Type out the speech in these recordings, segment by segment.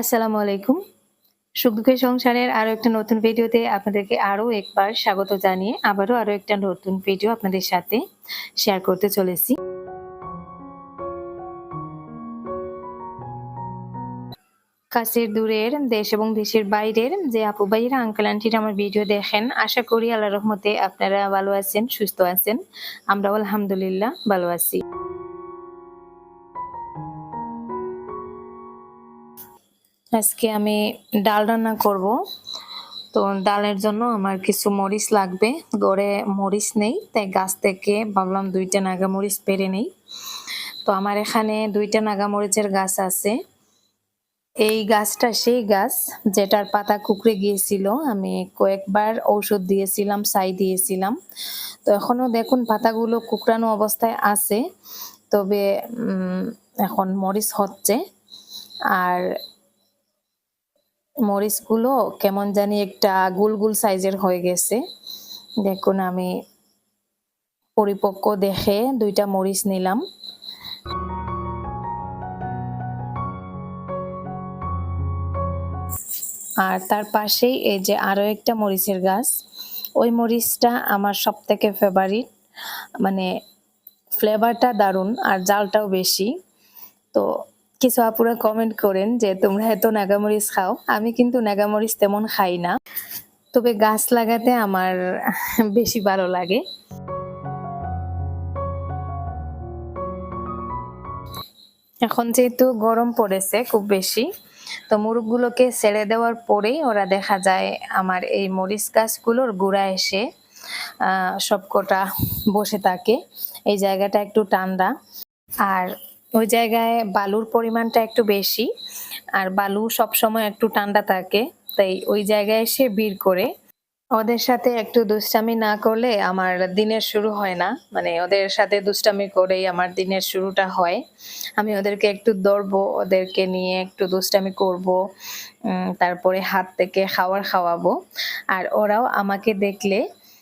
আসসালামু আলাইকুম। সুখ সংসারের আরও একটা নতুন ভিডিওতে আপনাদেরকে আরও একবার স্বাগত জানিয়ে আবারও আরও একটা নতুন ভিডিও আপনাদের সাথে শেয়ার করতে চলেছি। কাছের দূরের দেশ এবং দেশের বাইরের যে আপু ভাইয়েরা আঙ্কেল আন্টিরা আমার ভিডিও দেখেন, আশা করি আল্লাহ রহমতে আপনারা ভালো আছেন, সুস্থ আছেন। আমরাও আলহামদুলিল্লাহ ভালো আছি। আজকে আমি ডাল রান্না করব। তো ডালের জন্য আমার কিছু মরিচ লাগবে। গড়ে মরিচ নেই, তাই গাছ থেকে ভাবলাম দুইটা নাগা মরিচ পেরে নেই। তো আমার এখানে দুইটা নাগা মরিচের গাছ আছে। এই গাছটা সেই গাছ যেটার পাতা কুকড়ে গিয়েছিল। আমি কয়েকবার ঔষধ দিয়েছিলাম ছাই দিয়েছিলাম। তো এখনও দেখুন পাতাগুলো কুকড়ানো অবস্থায় আছে। তবে এখন মরিচ হচ্ছে। আর মরিচগুলো কেমন জানি একটা গুল গুল সাইজের হয়ে গেছে। দেখুন, আমি পরিপক্ক দেখে দুইটা মরিচ নিলাম। আর তার পাশেই এই যে আরও একটা মরিচের গাছ, ওই মরিচটা আমার সব থেকে ফেভারিট মানে ফ্লেভারটা দারুণ আর জালটাও বেশি। তো কিছু আপুরা কমেন্ট করেন যে, তোমরা এত নাগামরিচ খাও। আমি কিন্তু নাগামরিচ তেমন খাই না। তবে গাছ লাগাতে আমার বেশি ভালো লাগে। এখন যেহেতু গরম পড়েছে খুব বেশি, তো মুরগগুলোকে ছেড়ে দেওয়ার পরেই ওরা দেখা যায় আমার এই মরিচ গাছগুলোর গোড়া এসে সবকটা বসে থাকে। এই জায়গাটা একটু ঠান্ডা। আর ওই জায়গায় বালুর পরিমাণটা একটু বেশি, আর বালু সব সময় একটু ঠান্ডা থাকে, তাই ওই জায়গায় এসে ভিড় করে। ওদের সাথে একটু দুষ্টামি না করলে আমার দিনের শুরু হয় না মানে ওদের সাথে দুষ্টামি করেই আমার দিনের শুরুটা হয়। আমি ওদেরকে একটু ধরবো ওদেরকে নিয়ে একটু দুষ্টামি করব তারপরে হাত থেকে খাওয়ার খাওয়াবো। আর ওরাও আমাকে দেখলে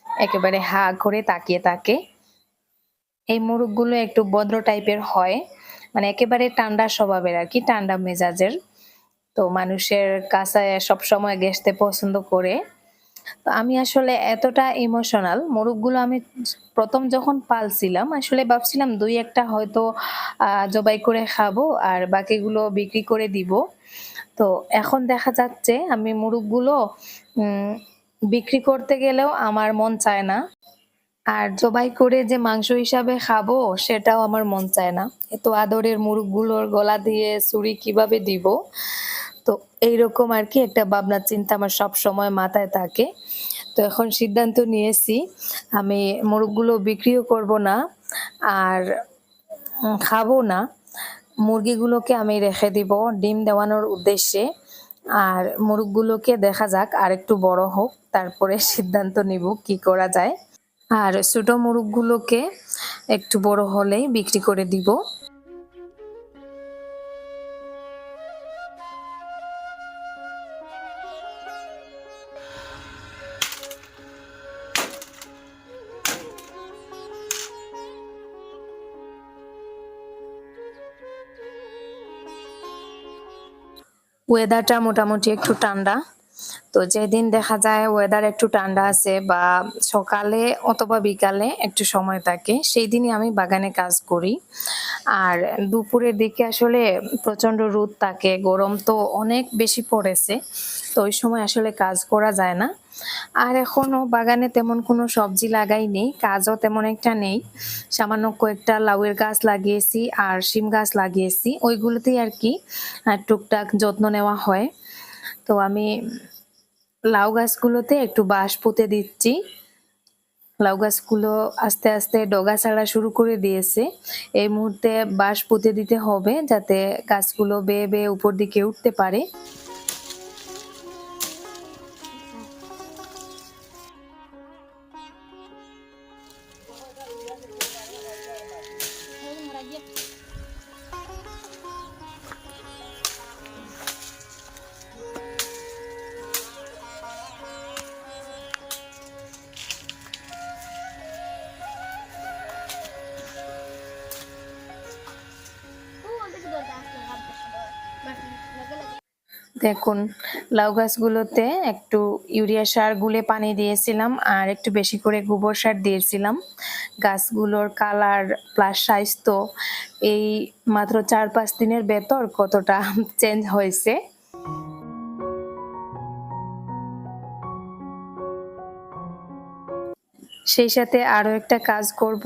একেবারে হা করে তাকিয়ে থাকে। এই মোরগগুলো একটু বদ্র টাইপের হয় মানে একেবারে ঠান্ডা স্বভাবের আর কি, ঠান্ডা মেজাজের। তো মানুষের কাছে সবসময় ঘেসতে পছন্দ করে। তো আমি আসলে এতটা ইমোশনাল মোরগগুলো আমি প্রথম যখন পালছিলাম, আসলে ভাবছিলাম দুই একটা হয়তো জবাই করে খাব আর বাকিগুলো বিক্রি করে দিব। তো এখন দেখা যাচ্ছে আমি মোরগগুলো বিক্রি করতে গেলেও আমার মন চায় না। আর জবাই করে যে মাংস হিসাবে খাব, সেটাও আমার মন চায় না। এত আদরের মুরগগুলোর গলা দিয়ে ছুরি কীভাবে দিব? তো এইরকম আর কি একটা ভাবনা চিন্তা আমার সব সময় মাথায় থাকে। তো এখন সিদ্ধান্ত নিয়েছি, আমি মুরগগুলো বিক্রিও করব না আর খাব না। মুরগিগুলোকে আমি রেখে দিব ডিম দেওয়ানোর উদ্দেশ্যে। আর মুরগগুলোকে দেখা যাক আর একটু বড় হোক, তারপরে সিদ্ধান্ত নিব কি করা যায়। আর ছোট মুরগগুলোকে একটু বড় হলেই বিক্রি করে দিব। ওয়েদারটা মোটামুটি একটু ঠান্ডা। তো যেদিন দেখা যায় ওয়েদার একটু ঠান্ডা আছে বা সকালে অথবা বিকালে একটু সময় থাকে, সেই দিনই আমি বাগানে কাজ করি। আর দুপুরের দিকে আসলে প্রচণ্ড রোদ থাকে, গরম তো অনেক বেশি পড়েছে, তো ওই সময় আসলে কাজ করা যায় না। আর এখনও বাগানে তেমন কোনো সবজি লাগাইনি কাজও তেমন একটা নেই। সামান্য কয়েকটা লাউয়ের গাছ লাগিয়েছি আর শিম গাছ লাগিয়েছি, ওইগুলোতেই আর কি টুকটাক যত্ন নেওয়া হয়। তো আমি লাউ গাছগুলোতে একটু বাঁশ পুঁতে দিচ্ছি। লাউ গাছগুলো আস্তে আস্তে ডগা ছাড়া শুরু করে দিয়েছে। এই মুহূর্তে বাঁশ পুঁতে দিতে হবে যাতে গাছগুলো বেয়ে বেয়ে উপর দিকে উঠতে পারে। দেখুন, লাউ গাছগুলোতে একটু ইউরিয়া সার গুলে পানি দিয়েছিলাম আর একটু বেশি করে গোবর সার দিয়েছিলাম। গাছগুলোর কালার প্লাস তো এই মাত্র চার পাঁচ দিনের ভেতর কতটা চেঞ্জ হয়েছে। সেই সাথে আরও একটা কাজ করব।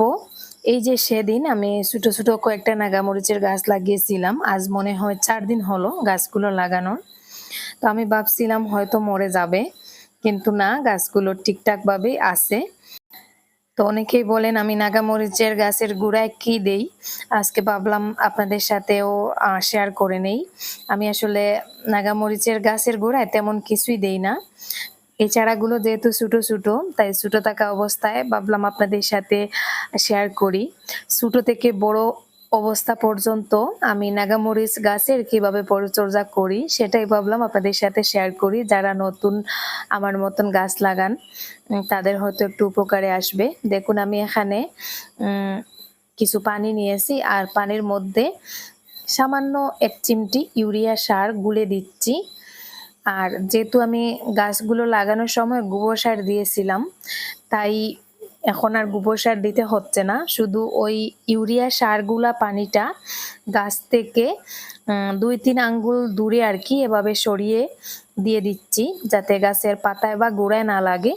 এই যে সেদিন আমি ছোট ছোট কয়েকটা নাগামরিচের গাছ লাগিয়েছিলাম, আজ মনে হয় চার দিন হলো গাছগুলো লাগানোর। তো আমি ভাবছিলাম হয়তো মরে যাবে, কিন্তু না, গাছগুলো ঠিকঠাক ভাবেই আছে। তো অনেকেই বলেন, আমি নাগামরিচের গাছের গুঁড়ায় কি দেই? আজকে ভাবলাম আপনাদের সাথেও শেয়ার করে নেই। আমি আসলে নাগামরিচের গাছের গোড়ায় তেমন কিছুই দেই না। এই চারাগুলো যেহেতু ছোটো ছোটো, তাই ছোটো থাকা অবস্থায় ভাবলাম আপনাদের সাথে শেয়ার করি। ছোটো থেকে বড় অবস্থা পর্যন্ত আমি নাগামরিচ গাছের কীভাবে পরিচর্যা করি, সেটাই ভাবলাম আপনাদের সাথে শেয়ার করি। যারা নতুন আমার মতন গাছ লাগান তাদের হয়তো একটু উপকারে আসবে। দেখুন, আমি এখানে কিছু পানি নিয়েছি আর পানির মধ্যে সামান্য এক চিমটি ইউরিয়া সার গুলে দিচ্ছি। আর যেহেতু আমি গাছগুলো লাগানোর সময় গোবর সার দিয়েছিলাম, তাই এখন আর গোবর সার দিতে হচ্ছে না। শুধু ওই ইউরিয়া সারগুলা পানিটা গাছ থেকে দুই তিন আঙ্গুল দূরে আর কি এভাবে সরিয়ে দিয়ে দিচ্ছি যাতে গাছের পাতায় বা গোড়ায় না লাগে।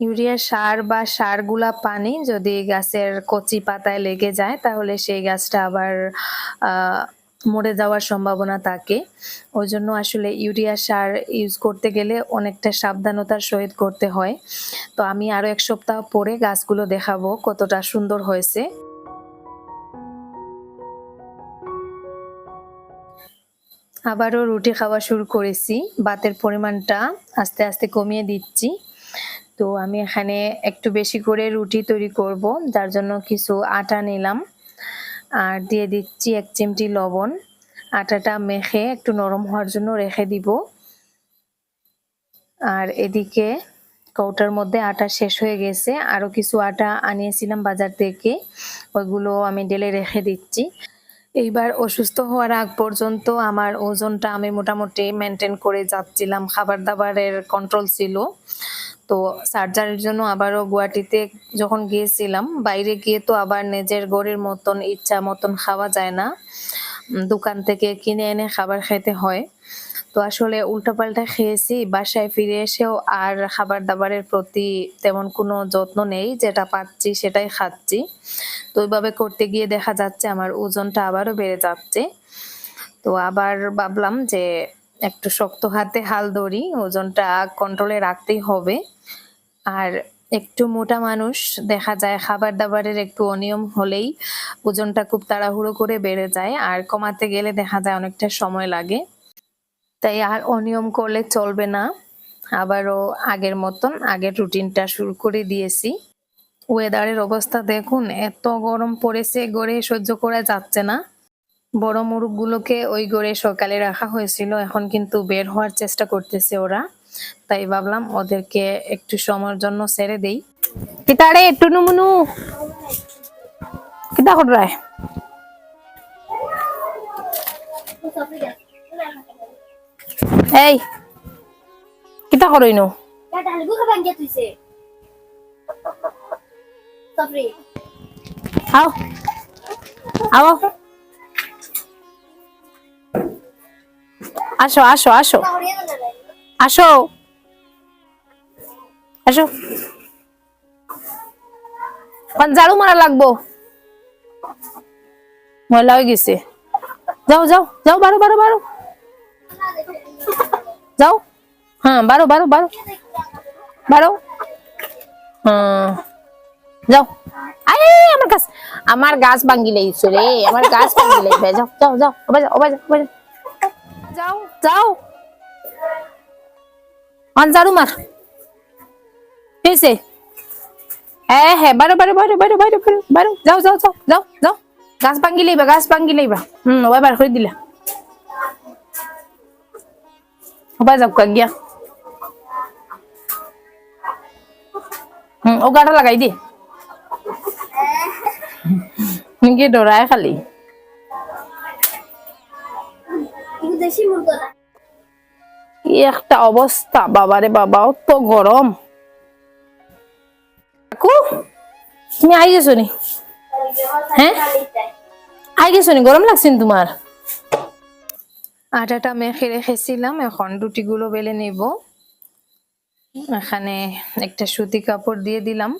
ইউরিয়া সার বা সারগুলা পানি যদি গাছের কচি পাতায় লেগে যায়, তাহলে সেই গাছটা আবার মরে যাওয়ার সম্ভাবনা থাকে। ওই জন্য আসলে ইউরিয়া সার ইউজ করতে গেলে অনেকটা সাবধানতার সহিত করতে হয়। তো আমি আরও এক সপ্তাহ পরে গাছগুলো দেখাবো কতটা সুন্দর হয়েছে। আবারও রুটি খাওয়া শুরু করেছি। ভাতের পরিমাণটা আস্তে আস্তে কমিয়ে দিচ্ছি। তো আমি এখানে একটু বেশি করে রুটি তৈরি করব, যার জন্য কিছু আটা নিলাম। আর দিয়ে দিচ্ছি এক চিমটি লবণ। আটাটা মেখে একটু নরম হওয়ার জন্য রেখে দিব। আর এদিকে কৌটার মধ্যে আটা শেষ হয়ে গেছে। আরও কিছু আটা আনিয়েছিলাম বাজার থেকে। ওইগুলো আমি ডেলে রেখে দিচ্ছি। এইবার অসুস্থ হওয়ার আগ পর্যন্ত আমার ওজনটা আমি মোটামুটি মেনটেন করে যাচ্ছিলাম। খাবার দাবারের কন্ট্রোল ছিল। তো সার্জারির জন্য আবারও গুয়াহাটিতে যখন গিয়েছিলাম, বাইরে গিয়ে তো আবার নিজের গড়ের মতন ইচ্ছা মতন খাওয়া যায় না। দোকান থেকে কিনে এনে খাবার খেতে হয়। তো আসলে উল্টাপাল্টা খেয়েছি, বাসায় ফিরে এসেও আর খাবার দাবারের প্রতি তেমন কোনো যত্ন নেই, যেটা পাচ্ছি সেটাই খাচ্ছি। তো ওইভাবে করতে গিয়ে দেখা যাচ্ছে আমার ওজনটা আবারও বেড়ে যাচ্ছে। তো আবার ভাবলাম যে একটু শক্ত হাতে হাল ধরি, ওজনটা কন্ট্রোলে রাখতেই হবে। আর একটু মোটা মানুষ, দেখা যায় খাবার দাবারের একটু অনিয়ম হলেই ওজনটা খুব তাড়াহুড়ো করে বেড়ে যায় আর কমাতে গেলে দেখা যায় অনেকটা সময় লাগে। তাই আর অনিয়ম করলে চলবে না। আবারও আগের মতন আগের রুটিনটা শুরু করে দিয়েছি। ওয়েদারের অবস্থা দেখুন, এত গরম পড়েছে, গড়ে সহ্য করা যাচ্ছে না। বড় মুরগগুলোকে ওই গড়ে সকালে রাখা হয়েছিল, এখন কিন্তু বের হওয়ার চেষ্টা করতেছে ওরা। তাই ভাবলাম ওদেরকে একটু সময়ের জন্য ছেড়ে দেই কিতারে একটু নুমুনু কিতা কর রায় এই, কিতা করই. আও আসো আসো আসো. আসো। আসো। কোন ঝাড়ু মারা লাগবো। ময়লা হয়ে গেছে। যাও যাও যাও, বারো বারো বারো। যাও। হ্যাঁ বারো বারো বারো। বারো। হ্যাঁ। যাও। আরে, আমার গাছ আমার গাছ ভাঙ্গি লাইছো রে আমার গাছ ভাঙ্গি লাইবে যাও যাও যাও যাও। যাও যাও। আনজারু মার। এসে হ্যাঁ হ্যাঁ বারো বারো বারো বারো বারো বারো বারো। যাও যাও যাও যাও যাও। গাছ ভাঙ্গি লইবা, গাছ ভাঙ্গি লইবা। হুম, ওবা বার করে দিলা। ওবা যাও গিয়া। হম ও গাটা লাগাই দি। গিয়ে ডরায় খালি। দেশি মুরগা। একটা অবস্থা, বাবারে বাবা, অত গরম। কাকু, তুমি আই গেছো নি? হ্যাঁ? আই গেছো নি? গরম লাগছে তোমার? আটাটা মেখে রেখেছিলাম, এখন রুটিগুলো বেলে নিব। এখানে একটা সুতি কাপড় দিয়ে দিলাম।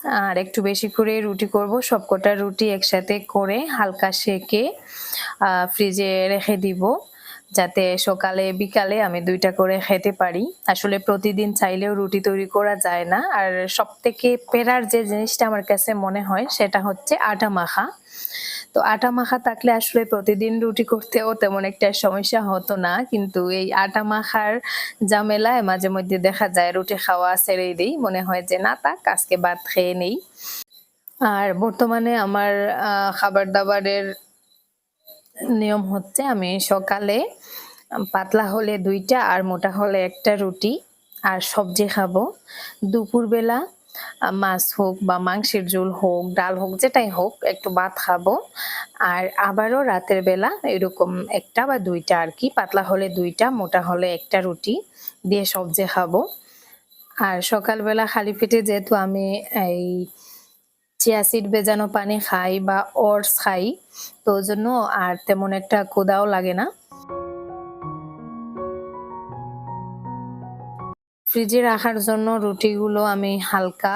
আর একটু বেশি করে রুটি করব, সবকটা রুটি একসাথে করে হালকা সেকে ফ্রিজে রেখে দিব। যাতে সকালে, বিকালে আমি দুইটা করে খেতে পারি। আসলে প্রতিদিন চাইলেও রুটি তৈরি করা যায় না। আর সব থেকে পেরার যে জিনিসটা আমার কাছে মনে হয়, সেটা হচ্ছে আটা মাখা। তো আটা মাখা থাকলে আসলে প্রতিদিন রুটি করতেও তেমন একটা সমস্যা হতো না। কিন্তু এই আটা মাখার ঝামেলায় মাঝে মধ্যে দেখা যায় রুটি খাওয়া ছেড়েই দিই। মনে হয় যে না তাক আজকে ভাত খেয়ে নেই। আর বর্তমানে আমার খাবার দাবারের নিয়ম হচ্ছে আমি সকালে পাতলা হলে দুইটা আর মোটা হলে একটা রুটি আর সবজি খাব। দুপুরবেলা মাছ হোক বা মাংসের ঝোল হোক, ডাল হোক, যেটাই হোক, একটু ভাত খাব। আর আবারও রাতের বেলা এরকম একটা বা দুইটা আর কি, পাতলা হলে দুইটা, মোটা হলে একটা রুটি দিয়ে সবজি খাব। আর সকালবেলা খালি পেটে যেহেতু আমি এই চিয়া সিড ভেজানো পানি খাই বা ওটস খাই, তো জন্য আর তেমন একটা ক্ষুধাও লাগে না। ফ্রিজে রাখার জন্য রুটিগুলো আমি হালকা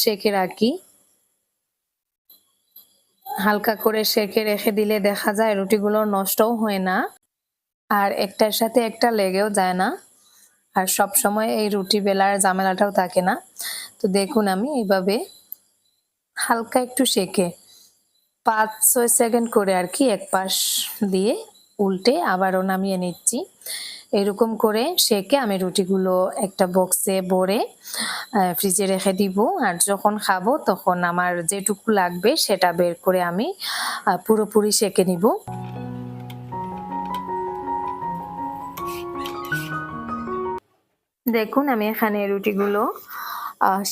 সেকে রাখি। হালকা করে সেকে রেখে দিলে দেখা যায় রুটিগুলো নষ্টও হয় না, আর একটার সাথে একটা লেগেও যায় না। আর সব সময় এই রুটি বেলার ঝামেলাটাও থাকে না। তো দেখুন আমি এইভাবে হালকা একটু সেকে পাঁচ, ছয় সেকেন্ড করে আর কি এক পাশ দিয়ে উল্টে আবারও নামিয়ে নিচ্ছি। এরকম করে সেকে আমি রুটিগুলো একটা বক্সে ভরে ফ্রিজে রেখে দিব। আর যখন খাব তখন আমার যেটুকু লাগবে সেটা বের করে আমি পুরোপুরি সেকে নিব। দেখুন আমি এখানে রুটিগুলো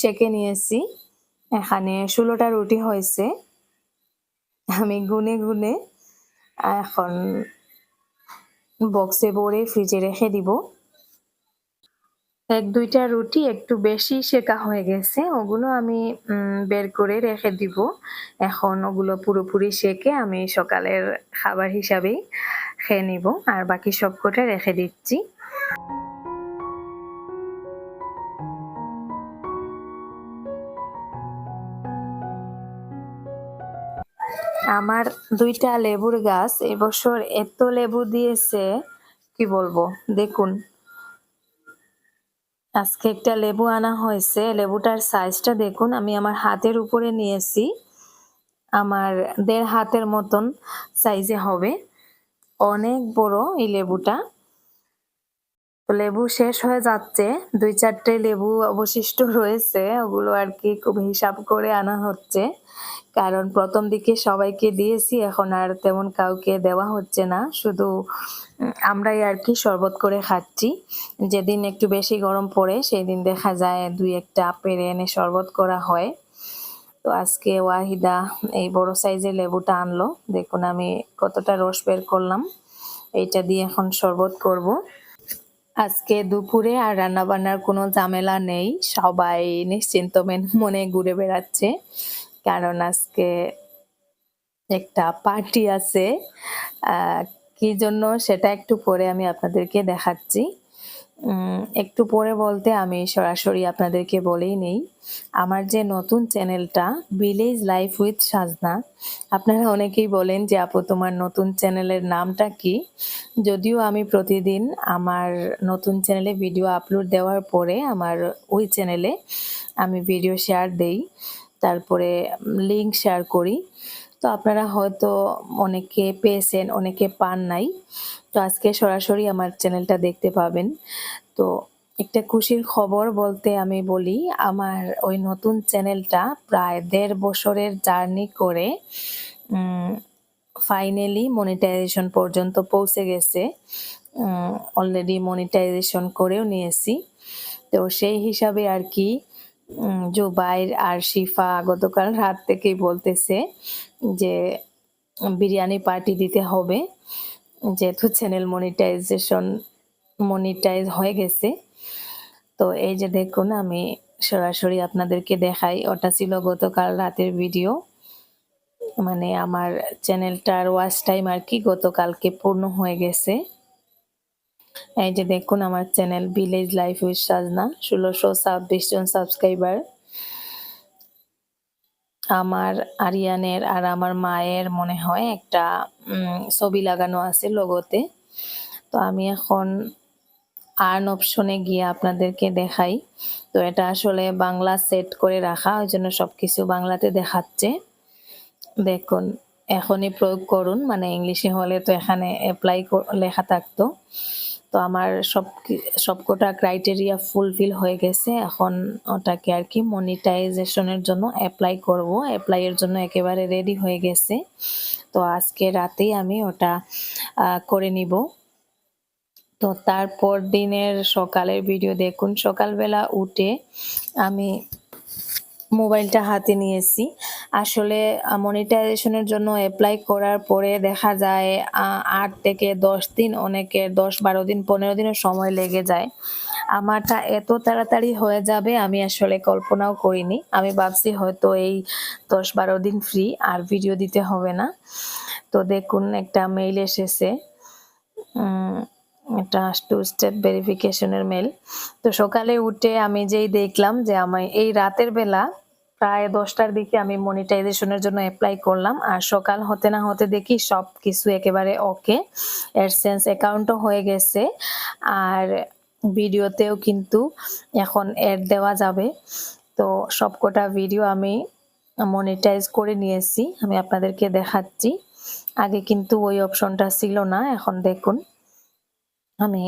সেকে নিয়েছি। এখানে ষোলোটা রুটি হয়েছে আমি গুনে গুনে এখন বক্সে ভরে ফ্রিজে রেখে দিব। এক দুইটা রুটি একটু বেশি শেখা হয়ে গেছে, ওগুলো আমি বের করে রেখে দিব। এখন ওগুলো পুরোপুরি সেকে আমি সকালের খাবার হিসাবেই খেয়ে নিব আর বাকি সব কটা রেখে দিচ্ছি। আমার দুইটা লেবুর গাছ এবছর এত লেবু দিয়েছে, কি বলব? দেখুন। আজকে একটা লেবু আনা হয়েছে। লেবুটার সাইজটা দেখুন। আমি আমার হাতের উপরে নিয়েছি। আমার দেড় হাতের মতন সাইজে হবে। অনেক বড় এই লেবুটা। লেবু শেষ হয়ে যাচ্ছে। দুই চারটে লেবু অবশিষ্ট রয়েছে, ওগুলো আর কি খুব হিসাব করে আনা হচ্ছে। কারণ প্রথম দিকে সবাইকে দিয়েছি, এখন আর তেমন কাউকে দেওয়া হচ্ছে না। শুধু আমরাই আর কি শরবত করে খাচ্ছি। যেদিন একটু বেশি গরম পড়ে সেই দিন দেখা যায় দুই একটা পেরে এনে শরবত করা হয়। তো আজকে ওয়াহিদা এই বড় সাইজের লেবুটা আনলো। দেখুন আমি কতটা রস বের করলাম। এইটা দিয়ে এখন শরবত করব। আজকে দুপুরে আর রান্নাবান্নার কোনো ঝামেলা নেই। সবাই নিশ্চিন্ত মেন- ঘুরে বেড়াচ্ছে। কারণ আজকে একটা পার্টি আছে। কি জন্য সেটা একটু পরে আমি আপনাদেরকে দেখাচ্ছি। একটু পরে বলতে আমি সরাসরি আপনাদেরকে বলেই নেই। আমার যে নতুন চ্যানেলটা ভিলেজ লাইফ উইথ সাজনা আপনারা অনেকেই বলেন যে, আপু, তোমার নতুন চ্যানেলের নামটা কি? যদিও আমি প্রতিদিন আমার নতুন চ্যানেলে ভিডিও আপলোড দেওয়ার পরে আমার ওই চ্যানেলে আমি ভিডিও শেয়ার দেই, তারপরে লিংক শেয়ার করি। তো আপনারা হয়তো অনেকে পেয়েছেন, অনেকে পান নাই। তো আজকে সরাসরি আমার চ্যানেলটা দেখতে পাবেন। তো একটা খুশির খবর বলতে আমি বলি, আমার ওই নতুন চ্যানেলটা প্রায় দেড় বছরের জার্নি করে ফাইনালি মনিটাইজেশন পর্যন্ত পৌঁছে গেছে। অলরেডি মনিটাইজেশন করেও নিয়েছি। তো সেই হিসাবে আর কি জুবাইর আর শিফা গতকাল রাত থেকেই বলতেছে যে, বিরিয়ানি পার্টি দিতে হবে। যেহেতু চ্যানেল মনিটাইজেশন মনিটাইজ হয়ে গেছে। তো এই যে দেখুন, আমি সরাসরি আপনাদেরকে দেখাই। ওটা ছিল গতকাল রাতের ভিডিও মানে আমার চ্যানেলটার ওয়াচ টাইম আর কি গতকালকে পূর্ণ হয়ে গেছে। এই যে দেখুন, আমার চ্যানেল ভিলেজ লাইফ উইথ সাজনা ষোলোশো ছাব্বিশ জন সাবস্ক্রাইবার আমার আরিয়ানের আর আমার মায়ের মনে হয় একটা ছবি লাগানো আছে লোগোতে। তো আমি এখন আর্ন অপশনে গিয়ে আপনাদেরকে দেখাই। তো এটা আসলে বাংলা সেট করে রাখা, ওই জন্য সবকিছু বাংলাতে দেখাচ্ছে। দেখুন এখনই প্রয়োগ করুন। মানে ইংলিশে হলে তো এখানে অ্যাপ্লাই লেখা থাকতো। তো আমার সব সবকটা ক্রাইটেরিয়া ফুলফিল হয়ে গেছে। এখন ওটাকে আর কি মনিটাইজেশনের জন্য অ্যাপ্লাই করব। অ্যাপ্লাইয়ের জন্য একেবারে রেডি হয়ে গেছে। তো আজকে রাতেই আমি ওটা করে নিব। তো তারপর দিনের সকালের ভিডিও দেখুন। সকালবেলা উঠে আমি মোবাইলটা হাতে নিয়েছি। আসলে মনিটাইজেশনের জন্য অ্যাপ্লাই করার পরে দেখা যায় আট থেকে দশ দিন অনেকের দশ বারো দিন, পনেরো দিনের সময় লেগে যায়। আমারটা এত তাড়াতাড়ি হয়ে যাবে, আমি আসলে কল্পনাও করিনি। আমি ভাবছি হয়তো এই দশ বারো দিন ফ্রি আর ভিডিও দিতে হবে না। তো দেখুন, একটা মেইল এসেছে। এটা টু স্টেপ ভেরিফিকেশনের মেল তো সকালে উঠে আমি যেই দেখলাম যে, আমি এই রাতের বেলা প্রায় দশটার দিকে আমি মনিটাইজেশনের জন্য অ্যাপ্লাই করলাম। আর সকাল হতে না হতে দেখি সব কিছু একেবারে ওকে এডসেন্স অ্যাকাউন্টও হয়ে গেছে। আর ভিডিওতেও কিন্তু এখন অ্যাড দেওয়া যাবে। তো সবকটা ভিডিও আমি মনিটাইজ করে নিয়েছি, আমি আপনাদেরকে দেখাচ্ছি। আগে কিন্তু ওই অপশনটা ছিল না, এখন দেখুন। আমি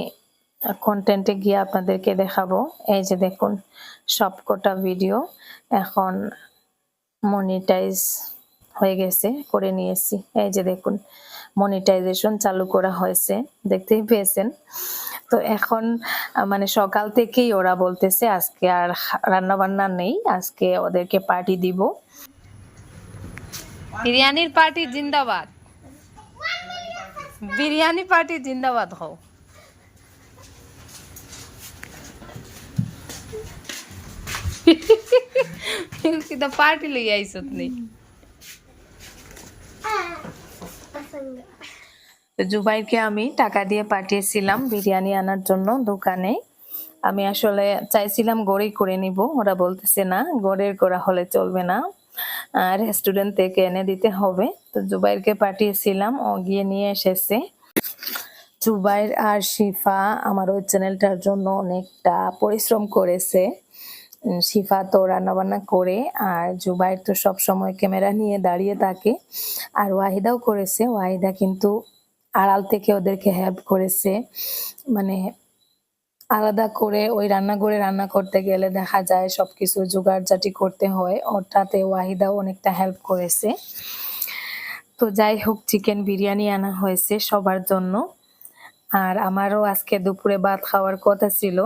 কন্টেন্টে গিয়ে আপনাদেরকে দেখাবো। এই যে দেখুন, সবকটা ভিডিও এখন মনিটাইজ হয়ে গেছে, করে নিয়েছি। এই যে দেখুন মনিটাইজেশন চালু করা হয়েছে, দেখতেই পেয়েছেন? তো এখন মানে সকাল থেকেই ওরা বলতেছে, আজকে আর রান্না বান্না নেই, আজকে ওদেরকে পার্টি দিব। বিরিয়ানির পার্টি জিন্দাবাদ। বিরিয়ানি পার্টি জিন্দাবাদ হও। তো জুবাইরকে আমি টাকা দিয়ে পাঠিয়েছিলাম বিরিয়ানি আনার জন্য দোকানে। আমি আসলে চাইছিলাম গড়েই করে নিব, ওরা বলতেছে না, গড়ের করা হলে চলবে না। রেস্টুরেন্ট থেকে এনে দিতে হবে। তো জুবাইরকে পাঠিয়েছিলাম, ও গিয়ে নিয়ে এসেছে। জুবাইর আর শিফা আমার ওই চ্যানেলটার জন্য অনেকটা পরিশ্রম করেছে। শিফা তো রান্নাবান্না করে আর জুবাইর তো সব সময় ক্যামেরা নিয়ে দাঁড়িয়ে থাকে। আর ওয়াহিদাও করেছে। ওয়াহিদা কিন্তু আড়াল থেকে ওদেরকে হেল্প করেছে। মানে আলাদা করে ওই রান্নাঘরে রান্না করতে গেলে দেখা যায় সবকিছু জোগাড় জাটি করতে হয়। ওটাতে ওয়াহিদাও অনেকটা হেল্প করেছে। তো যাই হোক চিকেন বিরিয়ানি আনা হয়েছে সবার জন্য। আর আমারও আজকে দুপুরে ভাত খাওয়ার কথা ছিল।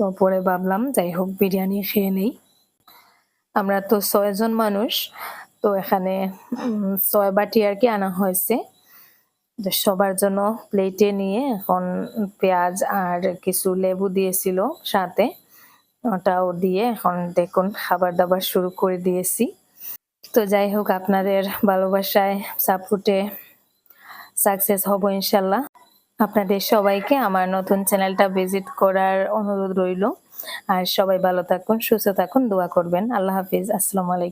তো পরে ভাবলাম, যাই হোক, বিরিয়ানি খেয়ে নেই। আমরা তো ছয়জন মানুষ, তো এখানে ছয় বাটি আর কি আনা হয়েছে। সবার জন্য প্লেটে নিয়ে এখন পেঁয়াজ আর কিছু লেবু দিয়েছিল সাথে। ওটাও দিয়ে এখন দেখুন খাবার দাবার শুরু করে দিয়েছি। তো যাই হোক, আপনাদের ভালোবাসায় সাপোর্টে সাকসেস হব ইনশাল্লাহ। আপনাদের সবাইকে আমার নতুন চ্যানেলটা ভিজিট করার অনুরোধ রইল। আর সবাই ভালো থাকুন, সুস্থ থাকুন, দোয়া করবেন। আল্লাহ হাফিজ, আসসালামু আলাইকুম।